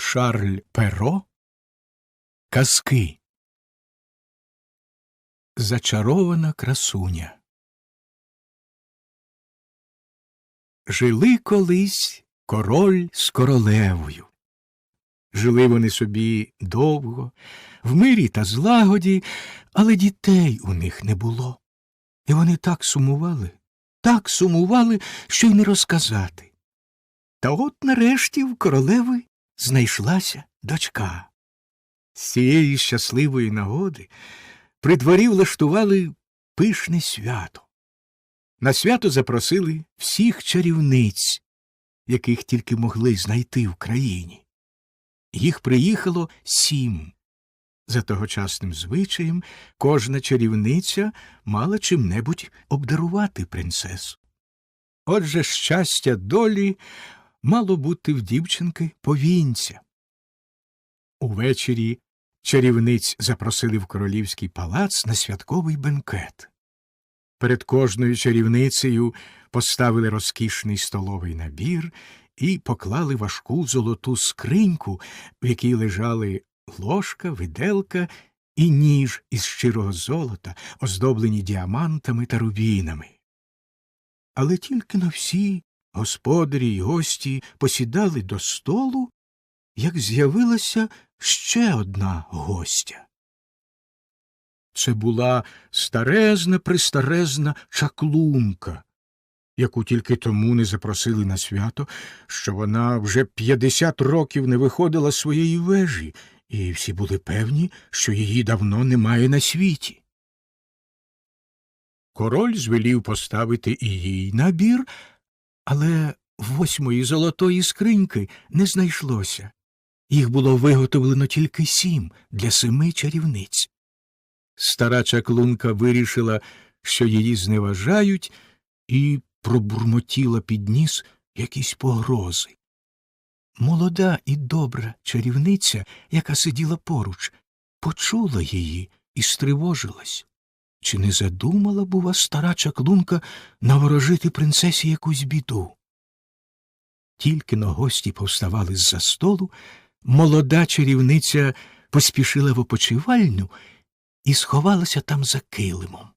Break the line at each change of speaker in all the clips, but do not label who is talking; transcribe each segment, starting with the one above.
Шарль Перо Казки Зачарована красуня Жили колись король з королевою. Жили вони собі довго, в мирі та злагоді, але дітей у них не було. І вони так сумували, так сумували, що й не розказати. Та от нарешті в королеви знайшлася дочка. З цієї щасливої нагоди при дворі влаштували пишне свято. На свято запросили всіх чарівниць, яких тільки могли знайти в країні. Їх приїхало сім. За тогочасним звичаєм кожна чарівниця мала чим-небудь обдарувати принцесу. Отже, щастя долі мало бути в дівчинки повінця. Увечері чарівниць запросили в королівський палац на святковий бенкет. Перед кожною чарівницею поставили розкішний столовий набір і поклали важку золоту скриньку, в якій лежали ложка, виделка і ніж із щирого золота, оздоблені діамантами та рубінами. Але тільки на всі господарі й гості посідали до столу, як з'явилася ще одна гостя. Це була старезна пристарезна чаклунка, яку тільки тому не запросили на свято, що вона вже п'ятдесят років не виходила з своєї вежі, і всі були певні, що її давно немає на світі. Король звелів поставити і їй набір, але восьмої золотої скриньки не знайшлося. Їх було виготовлено тільки сім для семи чарівниць. Стара чаклунка вирішила, що її зневажають, і пробурмотіла під ніс якісь погрози. Молода і добра чарівниця, яка сиділа поруч, почула її і стривожилась. Чи не задумала, бува, стара чаклунка наворожити принцесі якусь біду? Тільки но гості повставали з-за столу, молода чарівниця поспішила в опочивальню і сховалася там за килимом.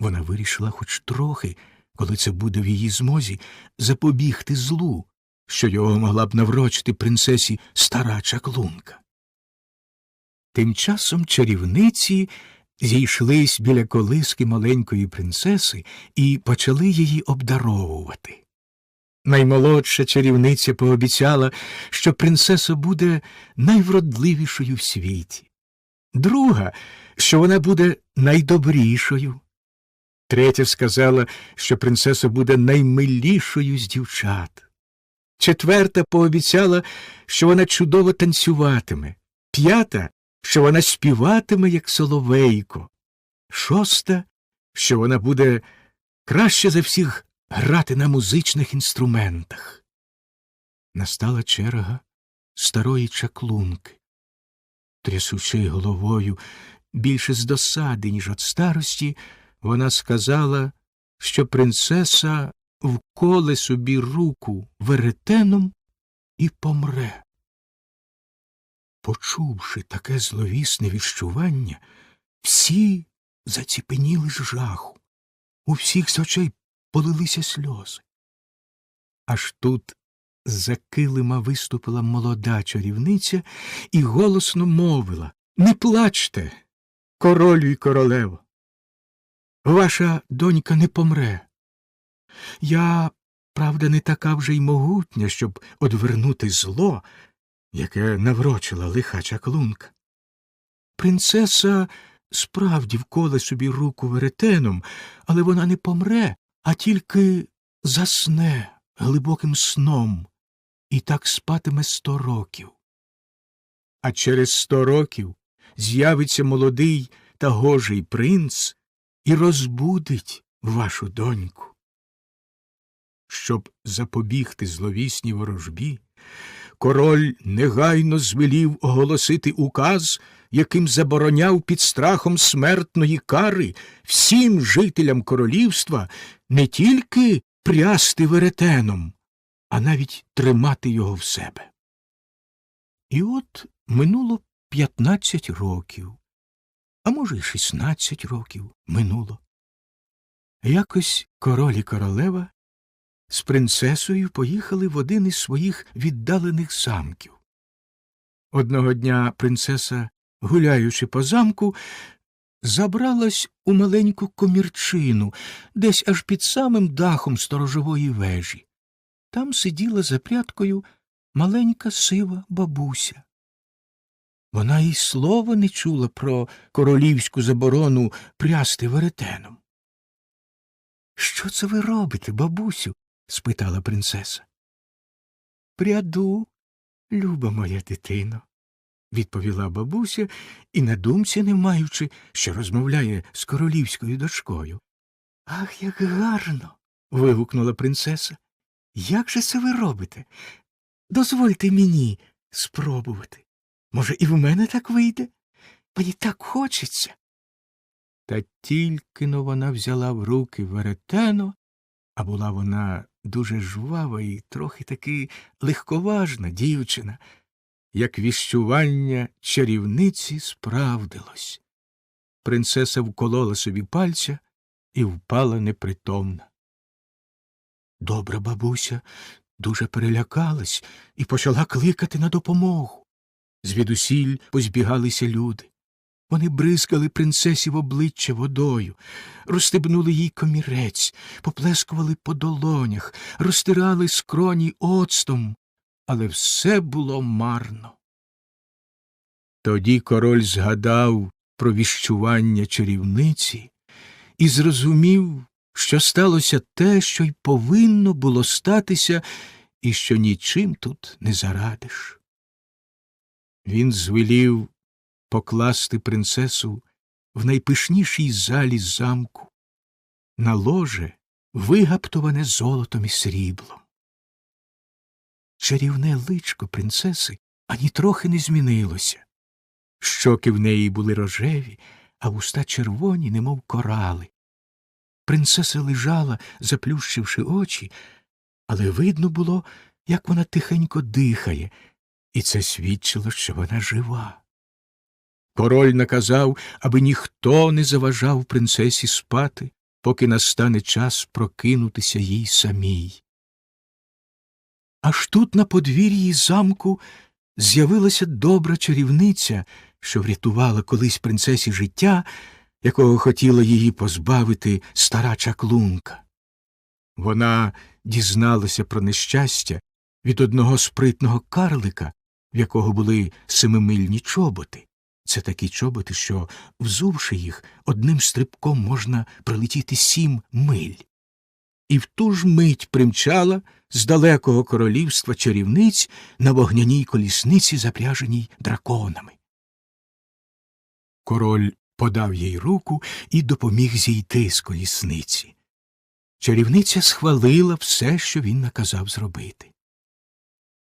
Вона вирішила хоч трохи, коли це буде в її змозі, запобігти злу, що його могла б наврочити принцесі стара чаклунка. Тим часом чарівниці зійшлись біля колиски маленької принцеси і почали її обдаровувати. Наймолодша чарівниця пообіцяла, що принцеса буде найвродливішою в світі, друга, що вона буде найдобрішою. Третя сказала, що принцеса буде наймилішою з дівчат. Четверта пообіцяла, що вона чудово танцюватиме, п'ята, що вона співатиме, як соловейко, шоста, що вона буде краще за всіх грати на музичних інструментах. Настала черга старої чаклунки. Трясучи головою більше з досади, ніж від старості, вона сказала, що принцеса вколе собі руку веретеном і помре. Почувши таке зловісне віщування, всі заціпеніли з жаху, у всіх з очей полилися сльози. Аж тут з-за килима виступила молода чарівниця і голосно мовила Не плачте, королю й королево. Ваша донька не помре. Я, правда, не така вже й могутня, щоб одвернути зло, яке наврочила лиха чаклунка. Принцеса справді вколе собі руку веретеном, але вона не помре, а тільки засне глибоким сном і так спатиме сто років. А через сто років з'явиться молодий та гожий принц і розбудить вашу доньку. Щоб запобігти зловісній ворожбі, король негайно звелів оголосити указ, яким забороняв під страхом смертної кари всім жителям королівства не тільки прясти веретеном, а навіть тримати його в себе. І от минуло п'ятнадцять років, а може, й шістнадцять років минуло. Якось король і королева з принцесою поїхали в один із своїх віддалених замків. Одного дня принцеса, гуляючи по замку, забралась у маленьку комірчину, десь аж під самим дахом сторожової вежі. Там сиділа за прядкою маленька сива бабуся. Вона й слова не чула про королівську заборону прясти веретеном. Що це ви робите, бабусю? Спитала принцеса. Пряду, люба моя дитино, відповіла бабуся і на думці не маючи, що розмовляє з королівською дочкою. Ах, як гарно. вигукнула принцеса. Як же це ви робите? Дозвольте мені спробувати. Може, і в мене так вийде? Мені так хочеться. Та тільки но вона взяла в руки веретено, а була вона дуже жвава і трохи таки легковажна дівчина, як віщування чарівниці справдилось. Принцеса вколола собі пальця і впала непритомна. Добра бабуся дуже перелякалась і почала кликати на допомогу. Звідусіль позбігалися люди. Вони бризкали принцесі в обличчя водою, розстебнули їй комірець, поплескували по долонях, розтирали скроні оцтом, але все було марно. Тоді король згадав про віщування чарівниці і зрозумів, що сталося те, що й повинно було статися, і що нічим тут не зарадиш. Він звелів покласти принцесу в найпишнішій залі замку, на ложе, вигаптоване золотом і сріблом. Чарівне личко принцеси ані трохи не змінилося. Щоки в неї були рожеві, а вуста червоні, немов корали. Принцеса лежала, заплющивши очі, але видно було, як вона тихенько дихає, і це свідчило, що вона жива. Король наказав, аби ніхто не заважав принцесі спати, поки настане час прокинутися їй самій. Аж тут на подвір'ї замку з'явилася добра чарівниця, що врятувала колись принцесі життя, якого хотіла її позбавити стара чаклунка. Вона дізналася про нещастя від одного спритного карлика, в якого були семимильні чоботи. Це такі чоботи, що, взувши їх, одним стрибком можна прилетіти сім миль. І в ту ж мить примчала з далекого королівства чарівниць на вогняній колісниці, запряженій драконами. Король подав їй руку і допоміг зійти з колісниці. Чарівниця схвалила все, що він наказав зробити.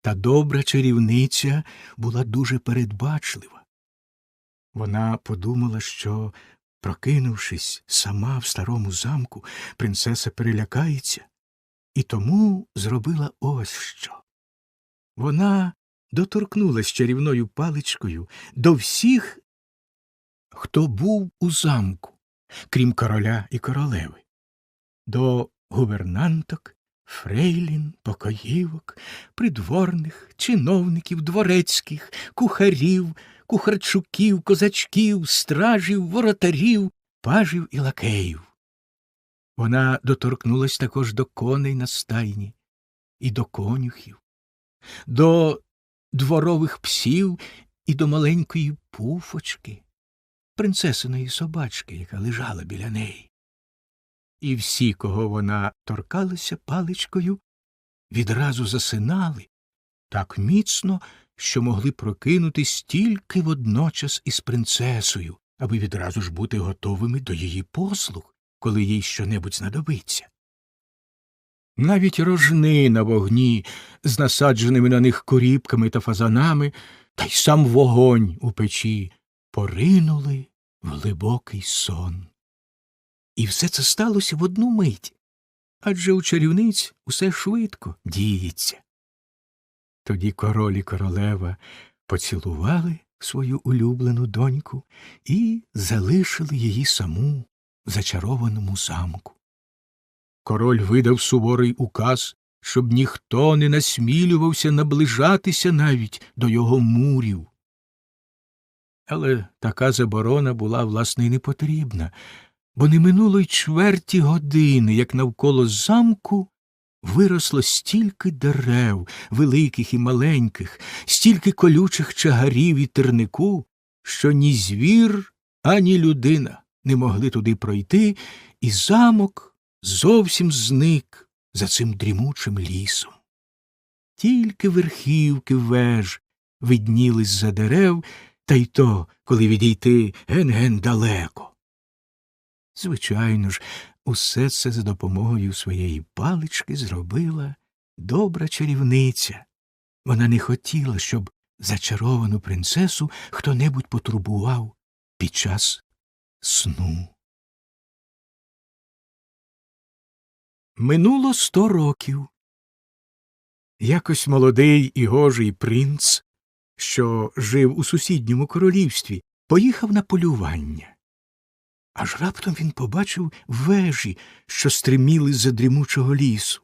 Та добра чарівниця була дуже передбачлива. Вона подумала, що, прокинувшись сама в старому замку, принцеса перелякається, і тому зробила ось що. Вона доторкнулась чарівною паличкою до всіх, хто був у замку, крім короля і королеви, до гувернанток, фрейлін, покоївок, придворних, чиновників, дворецьких, кухарів, кухарчуків, козачків, стражів, воротарів, пажів і лакеїв. Вона доторкнулась також до коней на стайні і до конюхів, до дворових псів і до маленької пуфочки, принцесиної собачки, яка лежала біля неї. І всі, кого вона торкалася паличкою, відразу засинали так міцно, що могли прокинутись тільки водночас із принцесою, аби відразу ж бути готовими до її послуг, коли їй щонебудь знадобиться. Навіть рожни на вогні з насадженими на них коріпками та фазанами, та й сам вогонь у печі поринули в глибокий сон. І все це сталося в одну мить, адже у чарівниць усе швидко діється. Тоді король і королева поцілували свою улюблену доньку і залишили її саму в зачарованому замку. Король видав суворий указ, щоб ніхто не насмілювався наближатися навіть до його мурів. Але така заборона була, власне, й не потрібна, бо не минуло й чверті години, як навколо замку виросло стільки дерев, великих і маленьких, стільки колючих чагарів і тернику, що ні звір, ані людина не могли туди пройти, і замок зовсім зник за цим дрімучим лісом. Тільки верхівки веж виднілись за дерев, та й то, коли відійти ген-ген далеко. Звичайно ж, усе це за допомогою своєї палички зробила добра чарівниця. Вона не хотіла, щоб зачаровану принцесу хто-небудь потурбував під час сну. Минуло сто років. Якось молодий і гожий принц, що жив у сусідньому королівстві, поїхав на полювання. Аж раптом він побачив вежі, що стриміли за дрімучого лісу.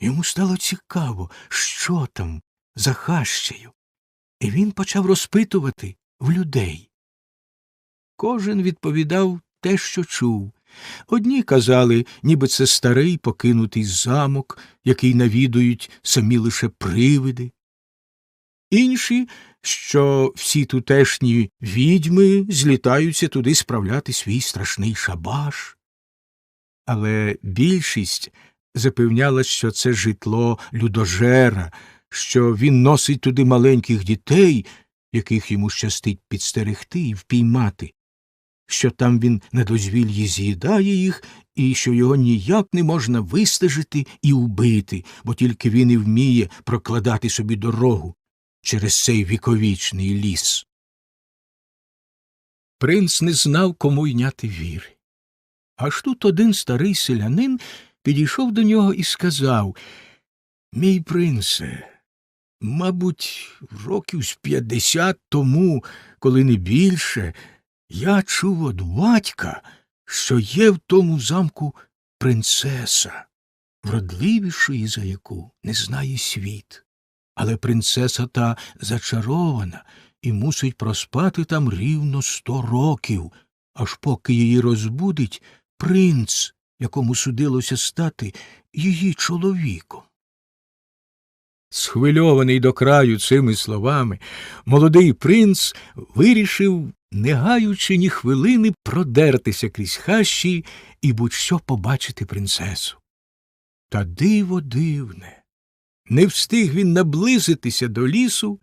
Йому стало цікаво, що там за хащею, і він почав розпитувати в людей. Кожен відповідав те, що чув. Одні казали, ніби це старий покинутий замок, який навідують самі лише привиди. Інші, що всі тутешні відьми злітаються туди справляти свій страшний шабаш. Але більшість запевняла, що це житло людожера, що він носить туди маленьких дітей, яких йому щастить підстерегти і впіймати, що там він на дозвіллі з'їдає їх, і що його ніяк не можна вистежити і убити, бо тільки він і вміє прокладати собі дорогу через цей віковічний ліс. Принц не знав, кому йняти віри. Аж тут один старий селянин підійшов до нього і сказав Мій принце, мабуть, років з п'ятдесят тому, коли не більше, я чув од батька, що є в тому замку принцеса, вродливішої за яку не знає світ. Але принцеса та зачарована і мусить проспати там рівно сто років, аж поки її розбудить принц, якому судилося стати її чоловіком. Схвильований до краю цими словами, молодий принц вирішив, не гаючи ні хвилини, продертися крізь хащі і будь що побачити принцесу. Та диво дивне. Не встиг він наблизитися до лісу,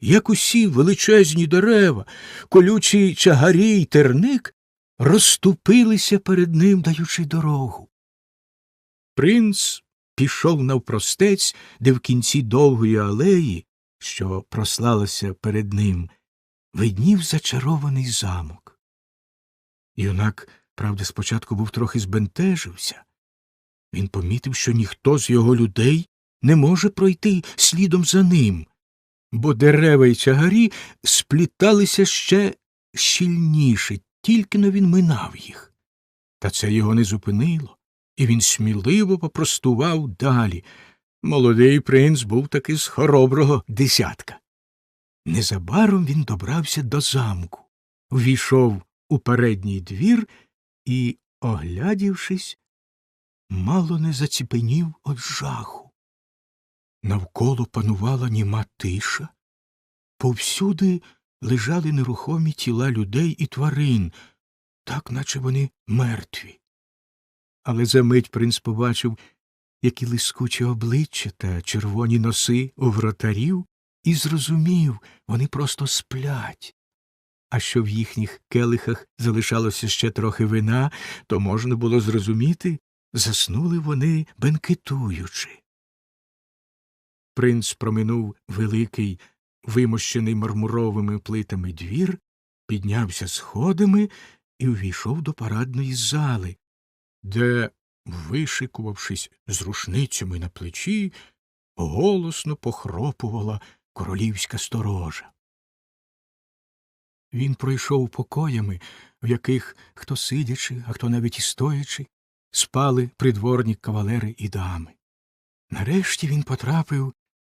як усі величезні дерева, колючі чагарі й терник розступилися перед ним, даючи дорогу. Принц пішов навпростець, де в кінці довгої алеї, що прослалася перед ним, виднів зачарований замок. Юнак, правда, спочатку був трохи збентежився. Він помітив, що ніхто з його людей не може пройти слідом за ним, бо дерева й чагарі спліталися ще щільніше, тільки но він минав їх. Та це його не зупинило, і він сміливо попростував далі. Молодий принц був таки з хороброго десятка. Незабаром він добрався до замку, ввійшов у передній двір і, оглядівшись, мало не заціпенів від жаху. Навколо панувала німа тиша, повсюди лежали нерухомі тіла людей і тварин, так наче вони мертві. Але за мить принц побачив, які лискучі обличчя та червоні носи у вратарів, і зрозумів, вони просто сплять. А що в їхніх келихах залишалося ще трохи вина, то можна було зрозуміти, заснули вони бенкетуючи. Принц проминув великий, вимощений мармуровими плитами двір, піднявся сходами і увійшов до парадної зали, де, вишикувавшись з рушницями на плечі, голосно похропувала королівська сторожа. Він пройшов покоями, в яких хто сидячи, а хто навіть і стоячи, спали придворні кавалери і дами. Нарешті він потрапив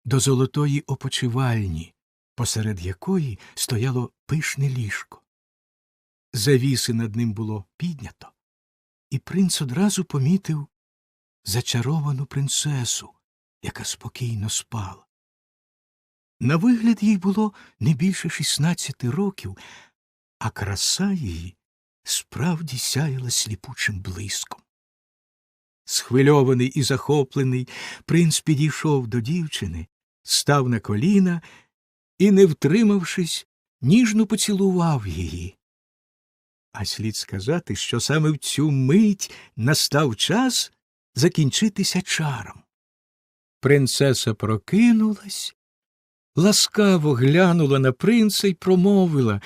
до золотої опочивальні, посеред якої стояло пишне ліжко. Завіси над ним було піднято, і принц одразу помітив зачаровану принцесу, яка спокійно спала. На вигляд їй було не більше шістнадцяти років, а краса її справді сяяла сліпучим блиском. Схвильований і захоплений, принц підійшов до дівчини, став на коліна і, не втримавшись, ніжно поцілував її. А слід сказати, що саме в цю мить настав час закінчитися чаром. Принцеса прокинулась, ласкаво глянула на принца й промовила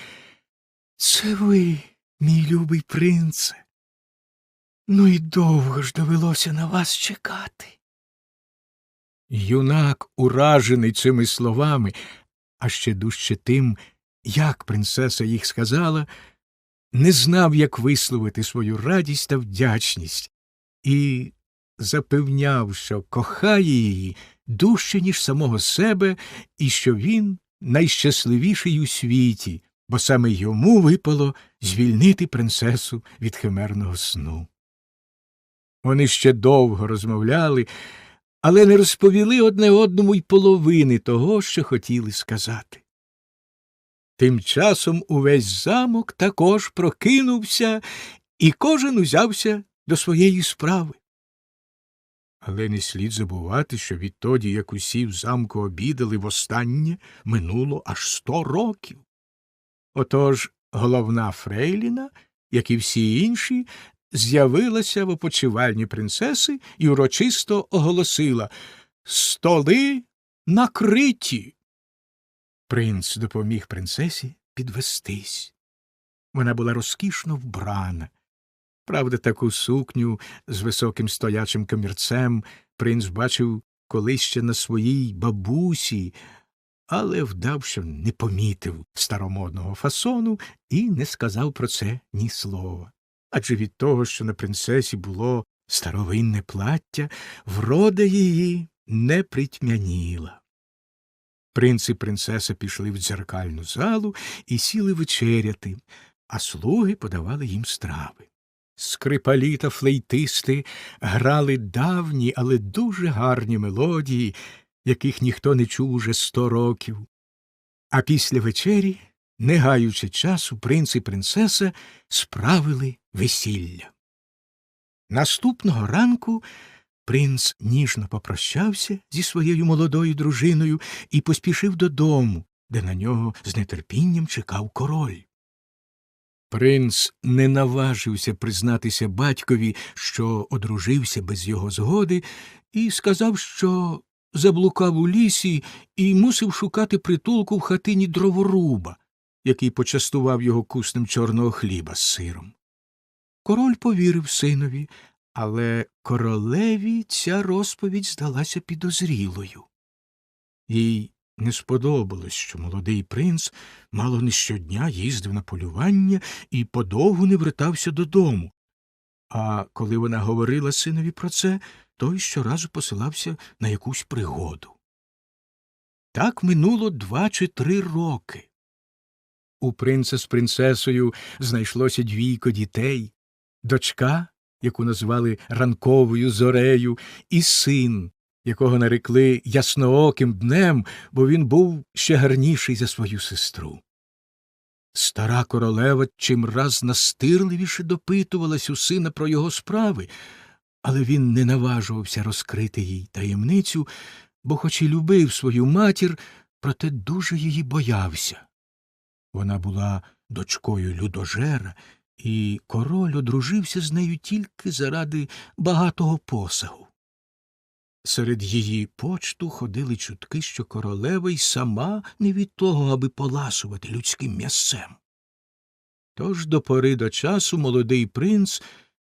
Це ви, мій любий принце. Ну і довго ж довелося на вас чекати. Юнак, уражений цими словами, а ще дужче тим, як принцеса їх сказала, не знав, як висловити свою радість та вдячність, і запевняв, що кохає її дужче, ніж самого себе, і що він найщасливіший у світі, бо саме йому випало звільнити принцесу від химерного сну. Вони ще довго розмовляли, але не розповіли одне одному й половини того, що хотіли сказати. Тим часом увесь замок також прокинувся, і кожен узявся до своєї справи. Але не слід забувати, що відтоді, як усі в замку обідали востаннє, минуло аж сто років. Отож головна Фрейліна, як і всі інші, з'явилася в опочивальні принцеси і урочисто оголосила Столи накриті. Принц допоміг принцесі підвестись. Вона була розкішно вбрана. Правда, таку сукню з високим стоячим комірцем принц бачив колись ще на своїй бабусі, але вдав, що не помітив старомодного фасону і не сказав про це ні слова. Адже від того, що на принцесі було старовинне плаття, врода її не притьмяніла. Принц і принцеса пішли в дзеркальну залу і сіли вечеряти, а слуги подавали їм страви. Скрипалі та флейтисти грали давні, але дуже гарні мелодії, яких ніхто не чув уже сто років. А після вечері, не гаючи часу, принц і принцеса справили весілля. Наступного ранку принц ніжно попрощався зі своєю молодою дружиною і поспішив додому, де на нього з нетерпінням чекав король. Принц не наважився признатися батькові, що одружився без його згоди, і сказав, що заблукав у лісі і мусив шукати притулку в хатині дроворуба, який почастував його куснем чорного хліба з сиром. Король повірив синові, але королеві ця розповідь здалася підозрілою. Їй не сподобалось, що молодий принц мало не щодня їздив на полювання і подовгу не вертався додому. А коли вона говорила синові про це, той щоразу посилався на якусь пригоду. Так минуло два чи три роки. У принца з принцесою знайшлося двійко дітей, дочка, яку назвали ранковою зорею, і син, якого нарекли яснооким днем, бо він був ще гарніший за свою сестру. Стара королева чимраз настирливіше допитувалась у сина про його справи, але він не наважувався розкрити їй таємницю, бо, хоч і любив свою матір, проте дуже її боявся. Вона була дочкою людожера, і король одружився з нею тільки заради багатого посагу. Серед її почту ходили чутки, що королева й сама не від того, аби поласувати людським м'ясцем. Тож до пори до часу молодий принц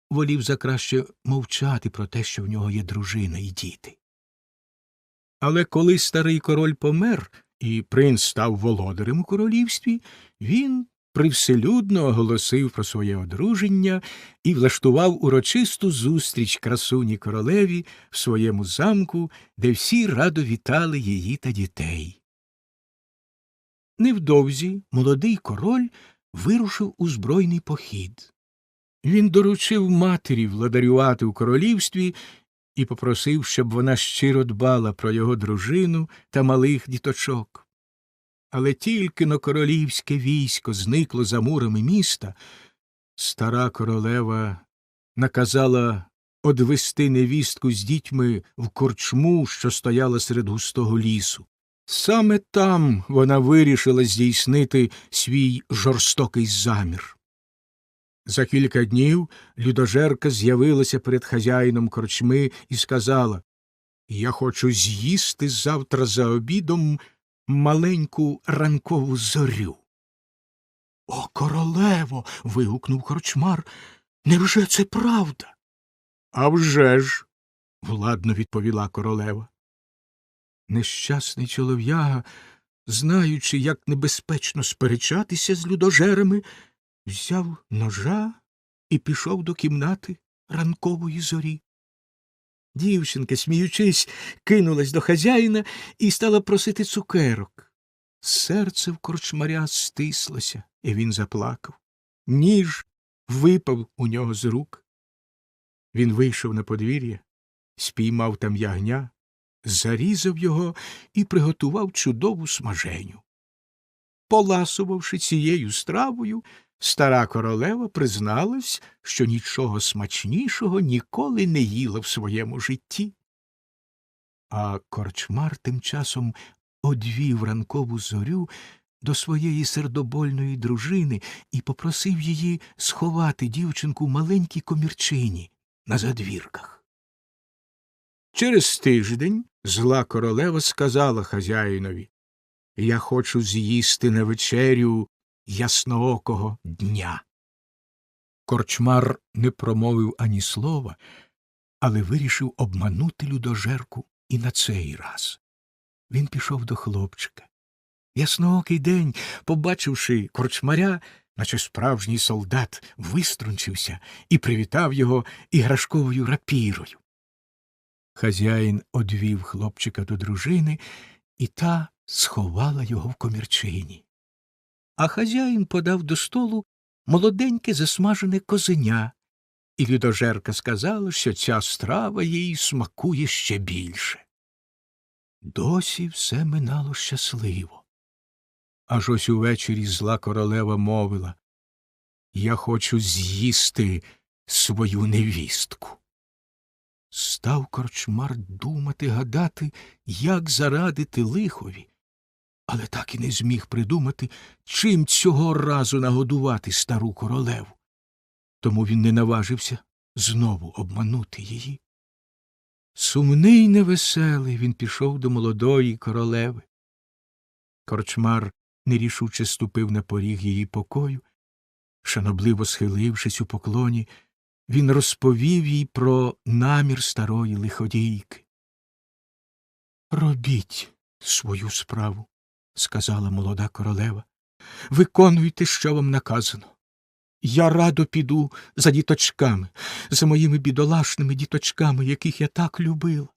волів закраще мовчати про те, що в нього є дружина і діти. Але коли старий король помер, і принц став володарем у королівстві, він привселюдно оголосив про своє одруження і влаштував урочисту зустріч красуні королеві в своєму замку, де всі радо вітали її та дітей. Невдовзі молодий король вирушив у збройний похід. Він доручив матері владарювати у королівстві і попросив, щоб вона щиро дбала про його дружину та малих діточок. Але тільки но королівське військо зникло за мурами міста, стара королева наказала одвести невістку з дітьми в корчму, що стояла серед густого лісу. Саме там вона вирішила здійснити свій жорстокий замір. За кілька днів людожерка з'явилася перед хазяїном корчми і сказала Я хочу з'їсти завтра за обідом маленьку ранкову зорю. О, королево. вигукнув корчмар. Невже це правда? «А вже ж», – владно відповіла королева. Нещасний чолов'яга, знаючи, як небезпечно сперечатися з людожерами, взяв ножа і пішов до кімнати ранкової зорі. Дівчинка, сміючись, кинулась до хазяїна і стала просити цукерок. Серце в корчмаря стислося, і він заплакав. Ніж випав у нього з рук. Він вийшов на подвір'я, спіймав там ягня, зарізав його і приготував чудову смаженю. Поласувавши цією стравою, стара королева призналась, що нічого смачнішого ніколи не їла в своєму житті. А корчмар тим часом одвів ранкову зорю до своєї сердобольної дружини і попросив її сховати дівчинку в маленькій комірчині на задвірках. Через тиждень зла королева сказала хазяїнові Я хочу з'їсти на вечерю ясноокого дня. Корчмар не промовив ані слова, але вирішив обманути людожерку і на цей раз. Він пішов до хлопчика. Ясноокий день, побачивши корчмаря, наче справжній солдат, виструнчився і привітав його іграшковою рапірою. Хазяїн одвів хлопчика до дружини, і та сховала його в комірчині. А хазяїн подав до столу молоденьке засмажене козеня, і людожерка сказала, що ця страва їй смакує ще більше. Досі все минало щасливо. Аж ось увечері зла королева мовила Я хочу з'їсти свою невістку. Став корчмар думати, гадати, як зарадити лихові, але так і не зміг придумати, чим цього разу нагодувати стару королеву. Тому він не наважився знову обманути її. Сумний невеселий він пішов до молодої королеви. Корчмар нерішуче ступив на поріг її покою, шанобливо схилившись у поклоні, він розповів їй про намір старої лиходійки. Робіть свою справу, сказала молода королева. Виконуйте, що вам наказано. Я радо піду за діточками, за моїми бідолашними діточками, яких я так любила.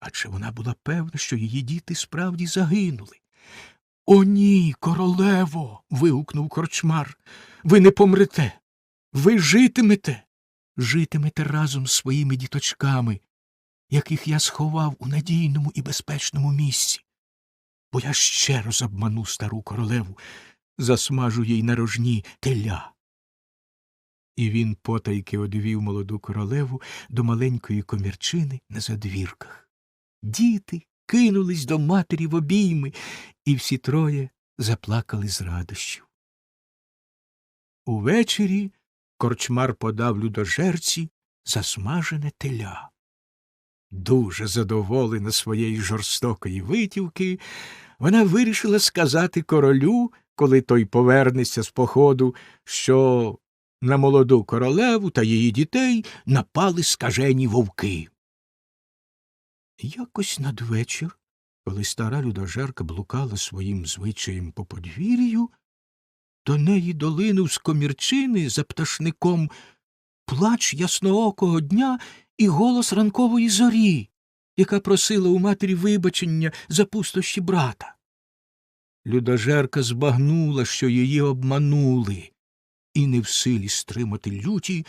Адже вона була певна, що її діти справді загинули. О, ні, королево. вигукнув корчмар. Ви не помрете. Ви житимете. Житимете разом з своїми діточками, яких я сховав у надійному і безпечному місці. Бо я ще раз обману стару королеву, засмажу їй на рожні теля. І він потайки одвів молоду королеву до маленької комірчини на задвірках. Діти кинулись до матері в обійми, і всі троє заплакали з радощів. Увечері корчмар подав людожерці засмажене теля. Дуже задоволена своєї жорстокої витівки, вона вирішила сказати королю, коли той повернеться з походу, що на молоду королеву та її дітей напали скажені вовки. Якось надвечір, коли стара людожерка блукала своїм звичаєм по подвір'ю, до неї долинув з комірчини за пташником плач ясноокого дня і голос ранкової зорі, яка просила у матері вибачення за пустощі брата. Людожерка збагнула, що її обманули, і не в силі стримати люті,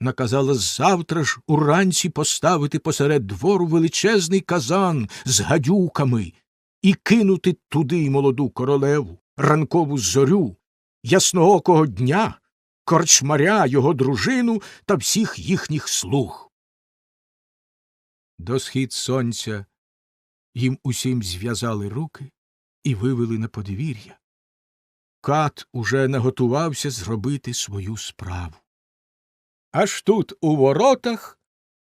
наказала завтра ж уранці поставити посеред двору величезний казан з гадюками і кинути туди молоду королеву, ранкову зорю, ясноокого дня, корчмаря, його дружину та всіх їхніх слуг. До схід сонця їм усім зв'язали руки і вивели на подвір'я. Кат уже наготувався зробити свою справу. Аж тут у воротах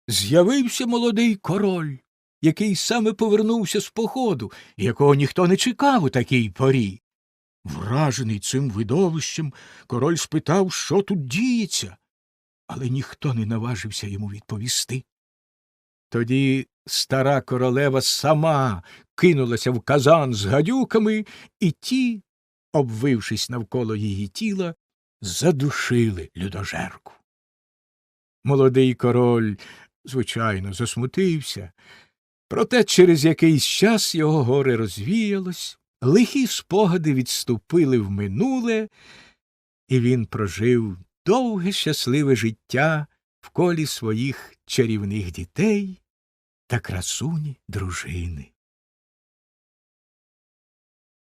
з'явився молодий король, який саме повернувся з походу, якого ніхто не чекав у такій порі. Вражений цим видовищем, король спитав, що тут діється, але ніхто не наважився йому відповісти. Тоді стара королева сама кинулася в казан з гадюками, і ті, обвившись навколо її тіла, задушили людожерку. Молодий король, звичайно, засмутився, проте через якийсь час його горе розвіялось, лихі спогади відступили в минуле, і він прожив довге щасливе життя в колі своїх чарівних дітей та красуні дружини.